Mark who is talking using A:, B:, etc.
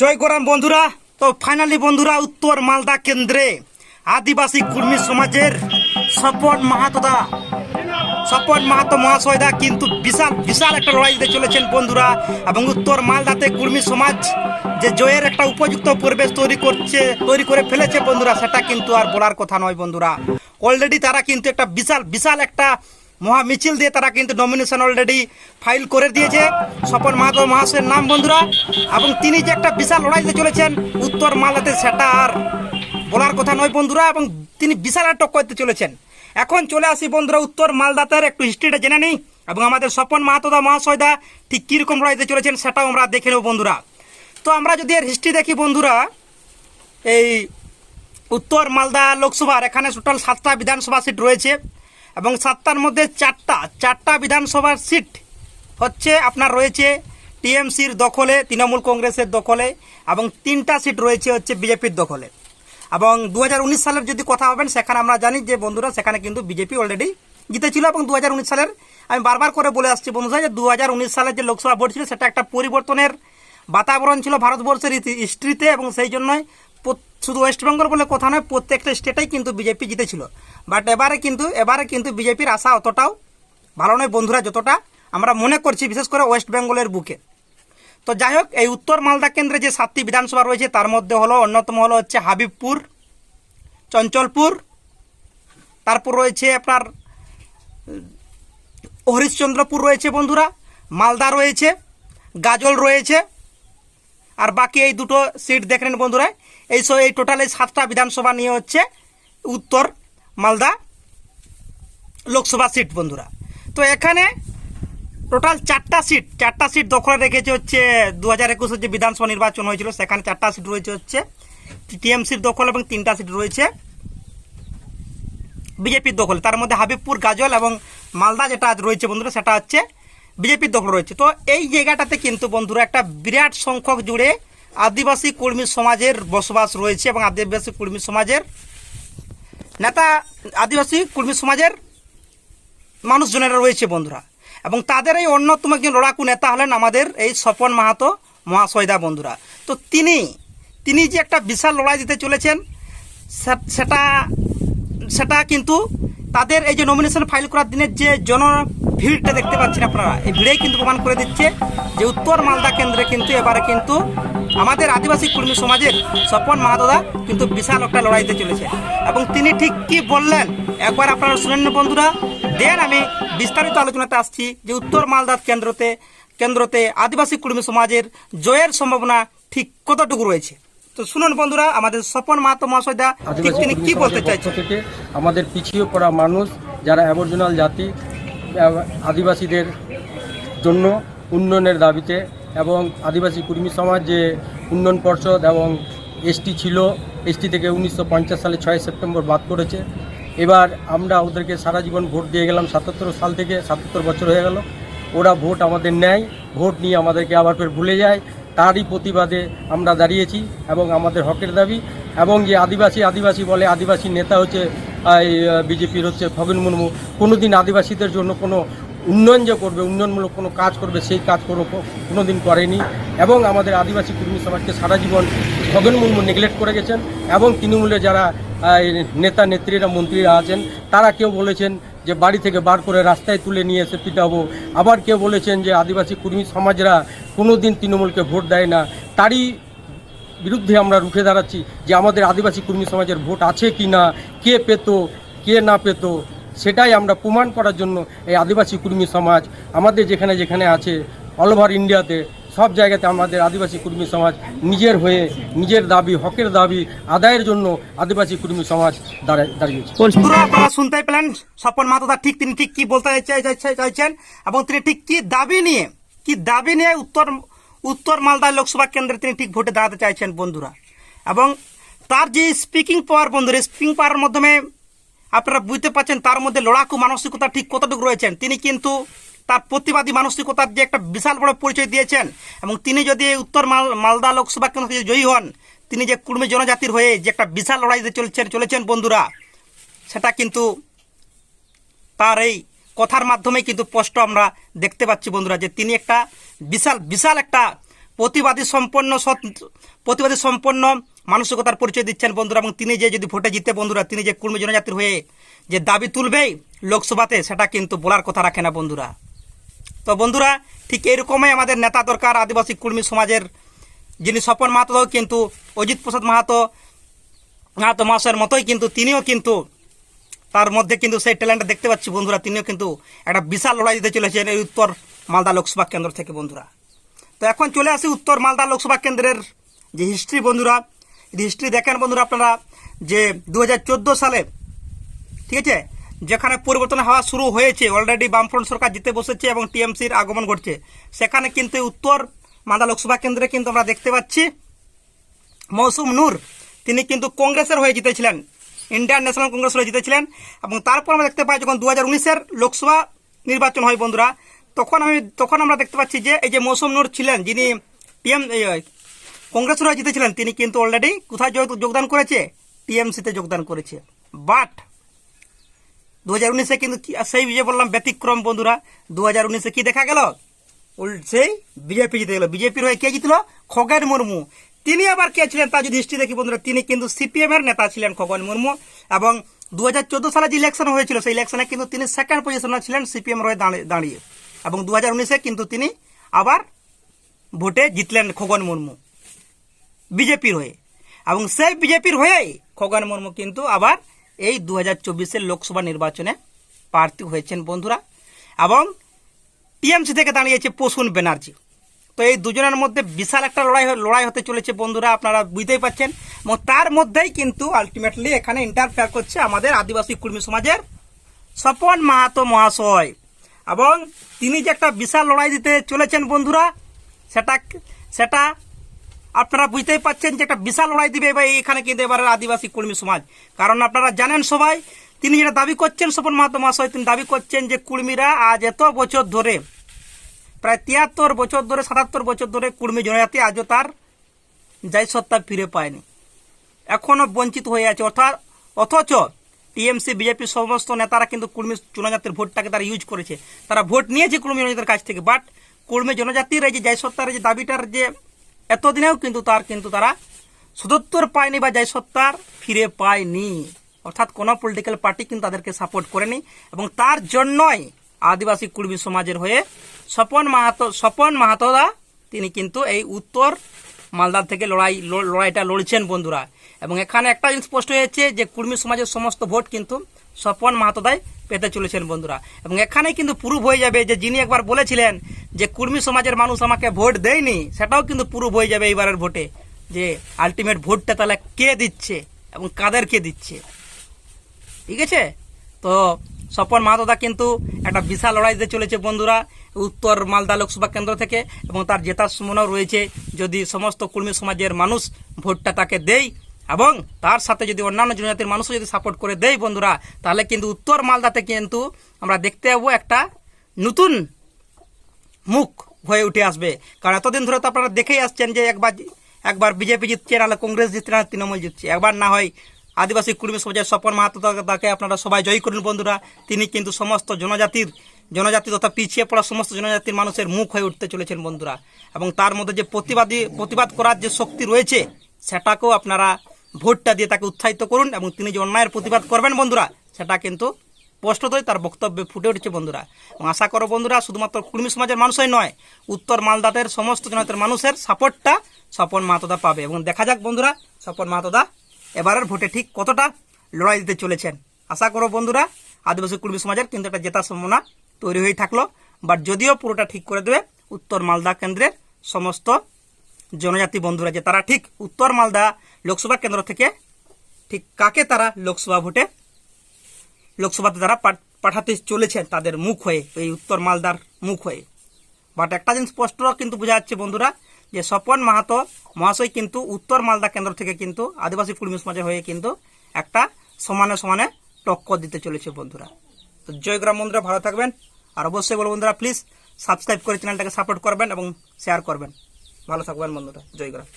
A: জয় গরাম বন্ধুরা, তো ফাইনালি বন্ধুরা উত্তর মালদা কেন্দ্রে আদিবাসী কুর্মী সমাজের স্বপন মাহাতোদা স্বপন মাহাতো মহাশয়দা কিন্তু বিশাল বিশাল একটা লড়াই দিতে চলেছেন বন্ধুরা। এবং উত্তর মালদাতে কুর্মী সমাজ যে জয়ের একটা উপযুক্ত পরিবেশ তৈরি করছে, তৈরি করে ফেলেছে বন্ধুরা, সেটা কিন্তু আর বলার কথা নয় বন্ধুরা। অলরেডি তারা কিন্তু একটা বিশাল বিশাল একটা মহা মিছিল দিয়ে তারা কিন্তু নমিনেশন অলরেডি ফাইল করে দিয়েছে। স্বপন মাহাতো মহাশয়ের নাম, বন্ধুরা। এবং তিনি যে একটা বিশাল লড়াই দিতে চলেছেন, উত্তর মালদাতে সেটা আর বলার কথা নয়, বন্ধুরা। এবং তিনি বিশাল একটা টক্কর দিতে চলেছেন। এখন চলে আসি, বন্ধুরা, উত্তর মালদাতের একটু হিস্ট্রিটা জেনে নিই। এবং আমাদের স্বপন মাহাতোদা মহাশয়দা ঠিক কীরকম লড়াই দিতে চলেছেন সেটাও আমরা দেখে নেব, বন্ধুরা। তো আমরা যদি এর হিস্ট্রি দেখি, বন্ধুরা, এই উত্তর মালদা লোকসভার, এখানে টোটাল সাতটা বিধানসভা সিট রয়েছে। এবং সাতটার মধ্যে চারটা চারটা বিধানসভার সিট হচ্ছে আপনার রয়েছে টিএমসির দখলে, তৃণমূল কংগ্রেসের দখলে এবং তিনটা সিট রয়েছে হচ্ছে বিজেপির দখলে। এবং দু হাজার উনিশ সালের যদি কথা হবেন সেখানে আমরা জানি যে বন্ধুরা, সেখানে কিন্তু বিজেপি অলরেডি জিতেছিল এবং দু হাজার উনিশ সালের আমি বারবার করে বলে আসছি বন্ধুরা যে দু হাজার উনিশ সালের যে লোকসভা ভোট ছিল, সেটা একটা পরিবর্তনের বাতাবরণ ছিল ভারতবর্ষের হিস্ট্রিতে এবং সেই জন্যই শুধু ওয়েস্টবেঙ্গল বলে কথা নয়, প্রত্যেকটা স্টেটেই কিন্তু বিজেপি জিতেছিল। বাট এবারে কিন্তু এবারে কিন্তু বিজেপির আশা অতটাও ভালো নয় বন্ধুরা যতটা। আমরা মনে করছি, বিশেষ করে ওয়েস্ট বেঙ্গলের বুকে। তো যাই হোক, এই উত্তর মালদা কেন্দ্রে যে সাতটি বিধানসভা রয়েছে, তার মধ্যে হলো অন্যতম হলো হচ্ছে হাবিবপুর, চঞ্চলপুর, তারপর রয়েছে আপনার, হরিশ্চন্দ্রপুর রয়েছে বন্ধুরা, মালদা রয়েছে, গাজল রয়েছে, আর বাকি এই দুটো সিট দেখে নিন বন্ধুরা। এই এই টোটাল এই সাতটা বিধানসভা নিয়ে হচ্ছে উত্তর মালদা লোকসভা সিট, বন্ধুরা। তো এখানে টোটাল চারটা সিট চারটা সিট দখলে রেখেছে হচ্ছে দু হাজার একুশের যে বিধানসভা নির্বাচন হয়েছিল, সেখানে চারটা সিট রয়েছে হচ্ছে টিএমসির দখল এবং তিনটা সিট রয়েছে বিজেপির দখল। তার মধ্যে হাবিবপুর, গাজল এবং মালদা যেটা রয়েছে বন্ধুরা, সেটা হচ্ছে বিজেপির দখল রয়েছে। তো এই জায়গাটাতে কিন্তু বন্ধুরা একটা বিরাট সংখ্যক জুড়ে আদিবাসী কর্মী সমাজের বসবাস রয়েছে এবং আদিবাসী কর্মী সমাজের নেতা, আদিবাসী, কুর্মী সমাজের মানুষজনেরা রয়েছে বন্ধুরা। এবং তাদের এই অন্যতম একজন লড়াকু নেতা হলেন আমাদের এই স্বপন মাহাতো মহাশয়দা বন্ধুরা। তো তিনি তিনি যে একটা বিশাল লড়াই দিতে চলেছেন সেটা সেটা কিন্তু তাদের এই যে নমিনেশন ফাইল করার দিনের যে জন ভিড়টা দেখতে পাচ্ছেন আপনারা, এই ভিড়েই কিন্তু প্রমাণ করে দিচ্ছে যে উত্তর মালদা কেন্দ্রে কিন্তু এবারে কিন্তু আমাদের আদিবাসী কর্মী সমাজের স্বপন মাহাতোদা কিন্তু বিশাল একটা লড়াইতে চলেছে। এবং তিনি ঠিক কি বললেন, একবার আপনারা শুনেন বন্ধুরা। দেন আমি বিস্তারিত আলোচনাতে আসছি যে উত্তর মালদার কেন্দ্রতে কেন্দ্রতে আদিবাসী কর্মী সমাজের জয়ের সম্ভাবনা ঠিক কতটুকু রয়েছে। তো শুনুন বন্ধুরা আমাদের স্বপন মাহাতো মহাশয়দা ঠিক তিনি কি বলতে চাইছেন?
B: থেকে আমাদের পিছিয়ে পড়া মানুষ যারা অ্যাবর্জনাল জাতি আদিবাসীদের জন্য উন্নয়নের দাবিতে এবং আদিবাসী কর্মী সমাজ যে উন্নয়ন পর্ষদ এবং এসটি ছিল এসটি থেকে উনিশশো পঞ্চাশ সালে ছয় সেপ্টেম্বর বাদ করেছে এবার আমরা ওদেরকে সারা জীবন ভোট দিয়ে গেলাম সাতাত্তর সাল থেকে সাতাত্তর বছর হয়ে গেল। ওরা ভোট আমাদের নেয় ভোট নিয়ে আমাদেরকে আবার ফের ভুলে যায়। তারই প্রতিবাদে আমরা দাঁড়িয়েছি এবং আমাদের হকের দাবি এবং যে আদিবাসী আদিবাসী বলে আদিবাসী নেতা হচ্ছে বিজেপির হচ্ছে ফগন মুর্মু। কোনো দিন আদিবাসীদের জন্য কোনো উন্নয়ন যে করবে, উন্নয়নমূলক কোনো কাজ করবে, সেই কাজ কোনো কোনো দিন করেনি। এবং আমাদের আদিবাসী কর্মী সমাজকে সারা জীবন ফগন মুর্মু নেগলেক্ট করে গেছেন এবং তৃণমূলে যারা নেতা, নেত্রীরা, মন্ত্রীরা আছেন, তারা কেউ বলেছেন যে বাড়ি থেকে বার করে রাস্তায় তুলে নিয়ে এসে পিটাবো। আবার কেউ বলেছেন যে আদিবাসী কর্মী সমাজরা কোনো দিন তৃণমূলকে ভোট দেয় না। তারই বিরুদ্ধে আমরা রুখে দাঁড়াচ্ছি যে আমাদের আদিবাসী কর্মী সমাজের ভোট আছে কি না কে পেত কে না পেত সেটাই আমরা প্রমাণ করার জন্য এই আদিবাসী কর্মী সমাজ আমাদের যেখানে যেখানে আছে অল ওভার ইন্ডিয়াতে সব জায়গাতে আমাদের আদিবাসী কর্মী সমাজ নিজের হয়ে নিজের দাবি হকের দাবি আদায়ের জন্য আদিবাসী কর্মী সমাজ দাঁড়ায় দাঁড়িয়েছে
A: শুনতেই পেলেন স্বপন মাহাতোদা ঠিক তিনি ঠিক কি বলতে চাই- চাই- চাই- চাইছেন এবং তিনি ঠিক কি দাবি নিয়ে কি দাবি নিয়ে উত্তর উত্তর মালদা লোকসভা কেন্দ্রে তিনি ঠিক ভোটে দাঁড়াতে চাইছেন বন্ধুরা। এবং তার যে স্পিকিং পাওয়ার বন্ধুরা স্পিকিং পাওয়ার মাধ্যমে আপনারা বুঝতে পারছেন তার মধ্যে লড়াকু মানসিকতা ঠিক কতটুকু রয়েছেন। তিনি কিন্তু তার প্রতিবাদী মানসিকতার যে একটা বিশাল বড় পরিচয় দিয়েছেন। এবং তিনি যদি উত্তর মাল, মালদা লোকসভা কেন্দ্র থেকে জয়ী হন, তিনি যে কুর্মী জনজাতির হয়ে যে একটা বিশাল লড়াই দিতে চলছেন, চলেছেন বন্ধুরা, সেটা কিন্তু তার এই কথার মাধ্যমে কিন্তু স্পষ্ট আমরা দেখতে পাচ্ছি বন্ধুরা যে তিনি একটা বিশাল বিশাল একটা প্রতিবাদী সম্পন্ন প্রতিবাদী সম্পন্ন মানসিকতার পরিচয় দিচ্ছেন বন্ধুরা এবং তিনি যে যদি ভোটে জিতে বন্ধুরা, তিনি যে কুর্মী জনজাতির হয়ে যে দাবি তুলবেই লোকসভাতে, সেটা কিন্তু বলার কথা রাখে না বন্ধুরা। তো বন্ধুরা, ঠিক এরকমই আমাদের নেতা দরকার, আদিবাসী কুর্মী সমাজের যিনি স্বপন মাহাতো, কিন্তু অজিত প্রসাদ মাহাতো মাহাতো মহাশয়ের মতোই কিন্তু তিনিও কিন্তু তার মধ্যে কিন্তু সেই ট্যালেন্ট দেখতে পাচ্ছি বন্ধুরা, তিনিও কিন্তু একটা বিশাল লড়াই দিতে চলেছেন এই উত্তর মালদা লোকসভা কেন্দ্র থেকে বন্ধুরা। তো এখন চলে আসি উত্তর মালদা লোকসভা কেন্দ্রের যে হিস্ট্রি বন্ধুরা হিস্ট্রি দেখেন বন্ধুরা আপনারা যে দু হাজার চোদ্দ সালে, ঠিক আছে, যেখানে পরিবর্তন হওয়া শুরু হয়েছে অলরেডি বামফ্রন্ট সরকার জিতে বসেছে এবং টিএমসির আগমন ঘটছে, সেখানে কিন্তু উত্তর মালদা লোকসভা কেন্দ্রে কিন্তু আমরা দেখতে পাচ্ছি মৌসুম নূর, তিনি কিন্তু কংগ্রেসের হয়ে জিতেছিলেন। ইন্ডিয়ান ন্যাশনাল কংগ্রেস হয়ে জিতেছিলেন। এবং তারপর আমরা দেখতে পাই যখন দু হাজার উনিশের লোকসভা নির্বাচন হয় বন্ধুরা, তখন আমি, তখন আমরা দেখতে পাচ্ছি যে এই যে মৌসুম নূর ছিলেন, যিনি পিএম কংগ্রেসের হয়ে জিতেছিলেন, তিনি কিন্তু অলরেডি কোথায় যোগ- যোগদান করেছে? টিএমসিতে যোগদান করেছে। বাট দু হাজার উনিশে কিন্তু সেই যে বললাম ব্যতিক্রম বন্ধুরা। দু হাজার উনিশে কি দেখা গেল? সেই বিজেপি জিতে গেল। বিজেপির হয়ে কে জিতল? খগেন মুর্মু। তিনি আবার কে ছিলেন তা যদি হিস্ট্রি দেখি বন্ধুরা, তিনি কিন্তু সিপিএম এর নেতা ছিলেন খগন মুর্মু এবং দু হাজার চোদ্দ সালে যে ইলেকশন হয়েছিল, সেই ইলেকশনে কিন্তু তিনি সেকেন্ড পজিশনে ছিলেন সিপিএম হয়ে দাঁড়িয়ে- এবং দু হাজার উনিশে কিন্তু তিনি আবার ভোটে জিতলেন খগন মুর্মু বিজেপির হয়ে। এবং সেই বিজেপির হয়েই খগন মুর্মু কিন্তু আবার এই দু হাজার লোকসভা নির্বাচনে প্রার্থী হয়েছেন বন্ধুরা। এবং টিএমসি থেকে দাঁড়িয়েছে প্রসূন ব্যানার্জি তো এই দুজনের মধ্যে বিশাল একটা লড়াই লড়াই হতে চলেছে, বন্ধুরা, আপনারা বুঝতেই পাচ্ছেন। এবং তার মধ্যেই কিন্তু আলটিমেটলি এখানে ইন্টারফেয়ার করছে আমাদের আদিবাসী কর্মী সমাজের স্বপন মাহাতো মহাশয়। এবং তিনি যে একটা বিশাল লড়াই দিতে চলেছেন, বন্ধুরা, সেটা সেটা আপনারা বুঝতেই পাচ্ছেন যে একটা বিশাল লড়াই দিবে এবার এখানে কিন্তু এবারের আদিবাসী কর্মী সমাজ। কারণ আপনারা জানেন সবাই, তিনি যেটা দাবি করছেন স্বপন মাহাতো মহাশয়, তিনি দাবি করছেন যে কুর্মীরা আজ এত বছর ধরে প্রায় তিয়াত্তর বছর ধরে, সাতাত্তর বছর ধরে কুর্মী জনজাতি আজও তার যাই সত্তা ফিরে পায়নি। এখনও বঞ্চিত হয়ে আছে। অর্থাৎ, অথচ টিএমসি, বিজেপি সমস্ত নেতারা কিন্তু কুর্মী জনজাতির ভোটটাকে তারা ইউজ করেছে। তারা ভোট নিয়েছে কুর্মী জনজাতির কাছ থেকে বাট কুর্মী জনজাতির এই যে সত্তার যে দাবিটার যে এতদিনেও কিন্তু তার কিন্তু তারা সদুত্তর পায়নি বা সত্তার ফিরে পায়নি। অর্থাৎ কোনো পলিটিক্যাল পার্টি কিন্তু তাদেরকে সাপোর্ট করেনি এবং তার জন্যই আদিবাসী কুর্মী সমাজের হয়ে স্বপন মাহাতো, স্বপন মাহাতোদা, তিনি কিন্তু এই উত্তর মালদা থেকে লড়াই লড়াইটা লড়ছেন বন্ধুরা। এবং এখানে একটা জিনিস স্পষ্ট হয়েছে যে কুর্মী সমাজের সমস্ত ভোট কিন্তু স্বপন মাহাতোদাই পেতে চলেছেন বন্ধুরা। এবং এখানে কিন্তু প্রুভ হয়ে যাবে যে যিনি একবার বলেছিলেন যে কুর্মী সমাজের মানুষ আমাকে ভোট দেয়নি, সেটাও কিন্তু প্রুভ হয়ে যাবে এইবারের ভোটে যে আলটিমেট ভোটটা তাহলে কে দিচ্ছে এবং কাদেরকে দিচ্ছে। ঠিক আছে? তো স্বপন মাহাতোদা কিন্তু একটা বিশাল লড়াই চলেছে বন্ধুরা, উত্তর মালদা লোকসভা কেন্দ্র থেকে এবং তার জেতার সম্ভাবনাও রয়েছে। যদি সমস্ত কর্মী সমাজের মানুষ ভোটটা তাকে দেয় এবং তার সাথে যদি অন্যান্য জনজাতির মানুষও যদি সাপোর্ট করে দেয় বন্ধুরা, তাহলে কিন্তু উত্তর মালদাতে কিন্তু আমরা দেখতে পাবো একটা নতুন মুখ হয়ে উঠে আসবে। কারণ এতদিন ধরে তো আপনারা দেখেই আসছেন যে একবার একবার বিজেপি জিতছে নাহলে কংগ্রেস জিতছে, না তৃণমূল জিতছে। একবার না হয় আদিবাসী কুর্মী সমাজের স্বপন মাহাতো তাকে- আপনারা সবাই জয়ী করুন বন্ধুরা। তিনি কিন্তু সমস্ত জনজাতির, জনজাতি তথা পিছিয়ে পড়া সমস্ত জনজাতির মানুষের মুখ হয়ে উঠতে চলেছেন বন্ধুরা। এবং তার মধ্যে যে প্রতিবাদী, প্রতিবাদ করার যে শক্তি রয়েছে, সেটাকেও আপনারা ভোটটা দিয়ে তাকে উৎসাহিত করুন এবং তিনি যে অন্যায়ের প্রতিবাদ করবেন বন্ধুরা, সেটা কিন্তু স্পষ্টতই তার বক্তব্যে ফুটে উঠেছে বন্ধুরা। এবং আশা করো বন্ধুরা, শুধুমাত্র কুর্মী সমাজের মানুষই নয়, উত্তর মালদাতের সমস্ত জনতার মানুষের সাপোর্টটা স্বপন মাহাতোদা পাবে। এবং দেখা যাক বন্ধুরা, স্বপন মাহাতোদা এবারের ভোটে ঠিক কতটা লড়াই দিতে চলেছেন? আশা করো বন্ধুরা, আদিবাসী কুর্মী সমাজের কিন্তু একটা জেতার সম্ভাবনা তৈরি হয়ে থাকল। বাট যদিও পুরোটা ঠিক করে দেবে, উত্তর মালদা কেন্দ্রের সমস্ত জনজাতি বন্ধুরা যে তারা ঠিক উত্তর মালদা লোকসভা কেন্দ্র থেকে ঠিক কাকে তারা লোকসভা ভোটে, লোকসভাতে তারা পাঠ- পাঠাতে চলেছেন তাদের মুখ হয়ে, এই উত্তর মালদার মুখ হয়ে। বাট একটা জিনিস স্পষ্ট কিন্তু বোঝা যাচ্ছে বন্ধুরা যে স্বপন মাহাতো মহাশয় কিন্তু উত্তর মালদা কেন্দ্র থেকে কিন্তু আদিবাসী কুর্মী সমাজের হয়ে কিন্তু একটা সমানে সমানে টক্কর দিতে চলেছে বন্ধুরা। তো জয়গ্রাম বন্ধুরা, ভালো থাকবেন। আর অবশ্যই বলব বন্ধুরা প্লিজ সাবস্ক্রাইব করে চ্যানেলটাকে সাপোর্ট করবেন এবং শেয়ার করবেন। ভালো থাকবেন বন্ধুরা জয়গ্রাম